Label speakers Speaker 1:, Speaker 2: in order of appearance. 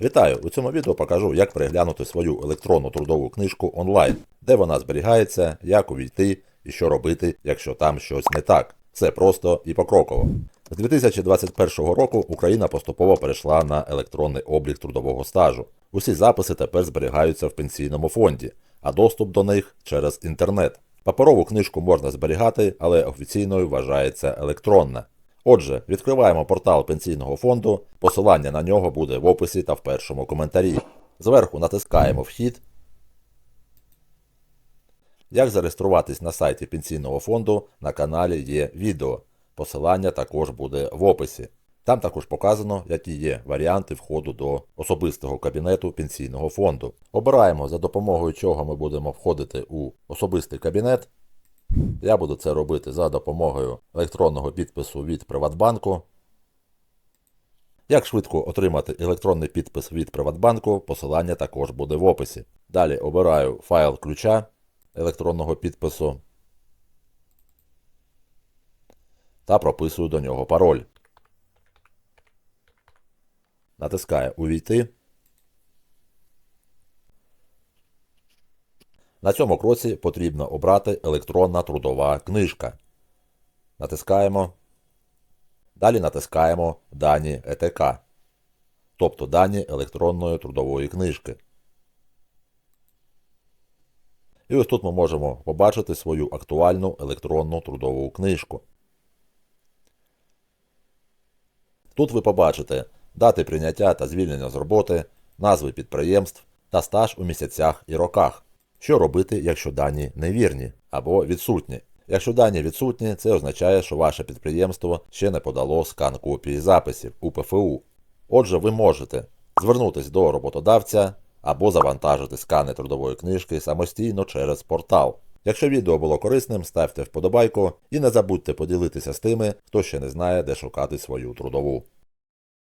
Speaker 1: Вітаю! У цьому відео покажу, як переглянути свою електронну трудову книжку онлайн, де вона зберігається, як увійти і що робити, якщо там щось не так. Все просто і покроково. З 2021 року Україна поступово перейшла на електронний облік трудового стажу. Усі записи тепер зберігаються в пенсійному фонді, а доступ до них через інтернет. Паперову книжку можна зберігати, але офіційною вважається електронна. Отже, відкриваємо портал пенсійного фонду, посилання на нього буде в описі та в першому коментарі. Зверху натискаємо Вхід. Як зареєструватись на сайті пенсійного фонду на каналі є відео. Посилання також буде в описі. Там також показано, які є варіанти входу до особистого кабінету пенсійного фонду. Обираємо, за допомогою чого ми будемо входити у особистий кабінет. Я буду це робити за допомогою електронного підпису від Приватбанку. Як швидко отримати електронний підпис від Приватбанку, посилання також буде в описі. Далі обираю файл ключа електронного підпису та прописую до нього пароль. Натискаю Увійти. На цьому кроці потрібно обрати електронна трудова книжка. Натискаємо. Далі натискаємо Дані ЕТК, тобто дані електронної трудової книжки. І ось тут ми можемо побачити свою актуальну електронну трудову книжку. Тут ви побачите дати прийняття та звільнення з роботи, назви підприємств та стаж у місяцях і роках. Що робити, якщо дані невірні або відсутні? Якщо дані відсутні, це означає, що ваше підприємство ще не подало скан копії записів у ПФУ. Отже, ви можете звернутися до роботодавця або завантажити скани трудової книжки самостійно через портал. Якщо відео було корисним, ставте вподобайку і не забудьте поділитися з тими, хто ще не знає, де шукати свою трудову.